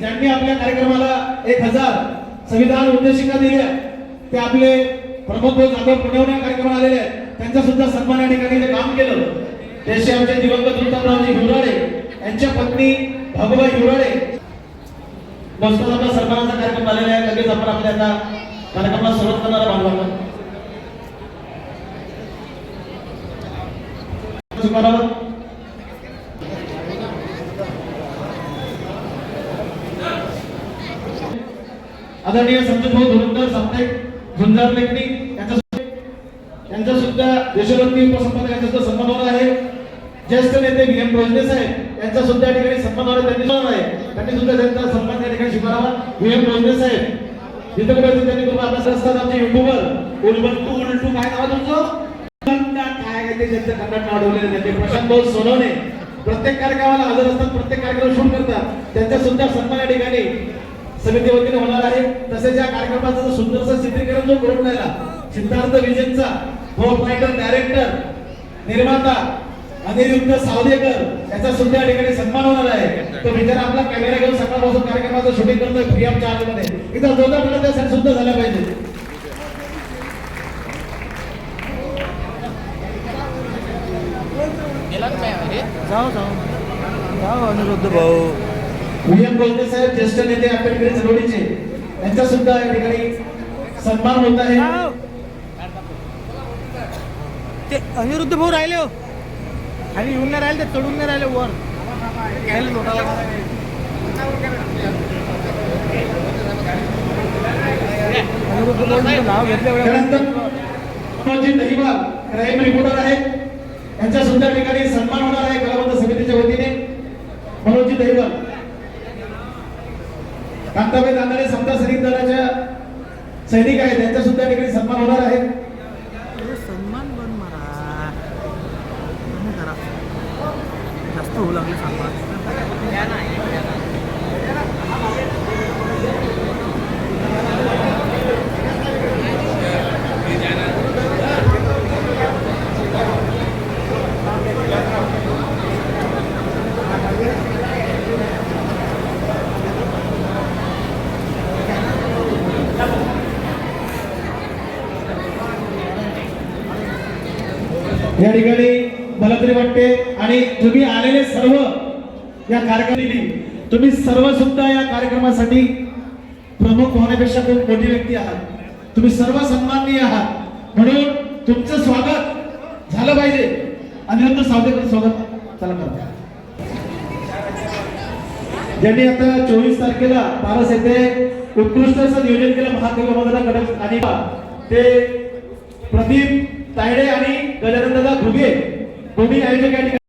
ज्यांनी आपल्या कार्यक्रमाला एक हजार संविधान उद्देशिका दिल्या ते आपले प्रमोद भाऊ जाधव पुण्याहून या कार्यक्रमाला आलेले आहेत. त्यांचा सुद्धा सन्मान या ठिकाणी काम केलं त्याशी आमचे दिवंगत वृत्तरावजी हिवराळे यांच्या पत्नी भगवा हिवराळे. बसतो आपला सन्मानाचा कार्यक्रम आलेला आहे लगेच आपण आपल्या आता कार्यक्रमाला सुरुवात करणारा भागवत शुभारंभ आदरणीय संतोष भाऊ धुरंधर साप्ताहिक झुंजार लेखणी यांचा यांचा सुद्धा देशभक्ती उपसंपादक यांचा सुद्धा सन्मान होणार आहे. ज्येष्ठ नेते व्ही एम भोजने साहेब यांचा सुद्धा या ठिकाणी सन्मान होणार त्यांनी होणार आहे. त्यांनी सुद्धा त्यांचा सन्मान या ठिकाणी स्वीकारावा. व्ही एम भोजने साहेब जिथं कुठे त्यांनी कृपा आपल्या असतात आमचे युट्यूबर उलबंटू उलटू काय नाव तुमचं? काय ते त्यांचं कन्नड नाव त्यांचे प्रशांत भाऊ सोनवणे. प्रत्येक कार्यक्रमाला हजर असतात प्रत्येक कार्यक्रम शूट करतात. त्यांचा सुद्धा सन्मान या ठिकाणी समिती वतीने होणार आहे. तसेच या कार्यक्रमाचं जो सुंदरसं चित्रीकरण जो करून राहिला सिद्धार्थ विजयचा रायटर डायरेक्टर निर्माता अनिरुद्ध सावदेकर याचा सुद्धा या ठिकाणी सन्मान होणार आहे. तो बिचारा आपला कॅमेरा घेऊन सकाळपासून कार्यक्रमाचं शूटिंग करतोय फ्री ऑफ चार्जमध्ये इथं जोरदार मला त्या सुद्धा झाला पाहिजे. जाऊ जाऊ. जाऊ अनिरुद्ध भाऊ. विलियम गोलते साहेब ज्येष्ठ नेते आंबेडकरी चळवळीचे यांचा सुद्धा या ठिकाणी सन्मान होत आहे. ते अनिरुद्ध भाऊ राहिले हो. खाली येऊन नाही राहिले ते चढून नाही राहिले वर. क्राईम रिपोर्टर आहेत. यांच्या सुद्धा ठिकाणी सन्मान होणार आहे कलावंत समितीच्या वतीने. मनोजी दहिवाल कांताबाई तांदळे समता सैनिक दलाच्या सैनिक आहेत. त्यांचा सुद्धा ठिकाणी सन्मान होणार आहे. सन्मान बन मारा करा जास्त होऊ लागले सन्मान. या ठिकाणी मला तरी वाटते आणि तुम्ही आलेले सर्व या कार्यक्रमाने तुम्ही सर्व सुद्धा या कार्यक्रमासाठी प्रमुख होण्यापेक्षा खूप मोठी व्यक्ती आहात. तुम्ही सर्व सन्माननीय आहात. म्हणून तुमचं स्वागत झालं पाहिजे. अनिरुद्ध सावदेकर स्वागत चला करता ज्यांनी आता चोवीस तारखेला पारस येथे उत्कृष्ट असं नियोजन केलं महाकवी मधला कडक आणि ते प्रदीप तायडे आणि गजानंदादा घुगे. दोन्ही आयोजक